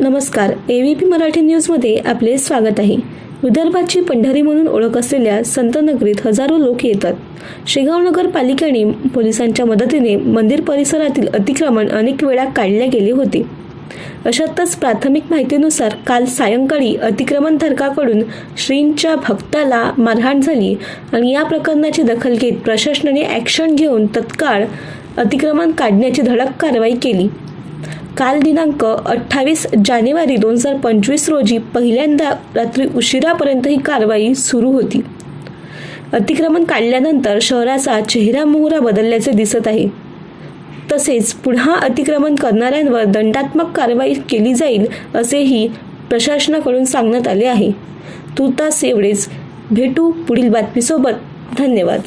नमस्कार. A V P Marathi न्यूजमध्ये आपले स्वागत आहे. विदर्भाची पंढरी म्हणून ओळख असलेल्या संतनगरीत हजारो लोक येतात. शेगाव नगरपालिकेने पोलिसांच्या मदतीने मंदिर परिसरातील अतिक्रमण अनेक वेळा काढले गेले होते. अशातच प्राथमिक माहितीनुसार काल सायंकाळी अतिक्रमणधारकाकडून श्रींच्या भक्ताला मारहाण झाली आणि या प्रकरणाची दखल घेत प्रशासनाने ॲक्शन घेऊन तत्काळ अतिक्रमण काढण्याची धडक कारवाई केली. काल दिनांक अठ्ठावीस जानेवारी दोन हजार पंचवीस रोजी पहिल्यांदा रात्री उशिरापर्यंत ही कारवाई सुरू होती. अतिक्रमण काढल्यानंतर शहराचा चेहरा मोहरा बदलल्याचे दिसत आहे. तसेच पुन्हा अतिक्रमण करणाऱ्यांवर दंडात्मक कारवाई केली जाईल असेही प्रशासनाकडून सांगण्यात आले आहे. तुर्तास एवढेच. भेटू पुढील बातमीसोबत. धन्यवाद.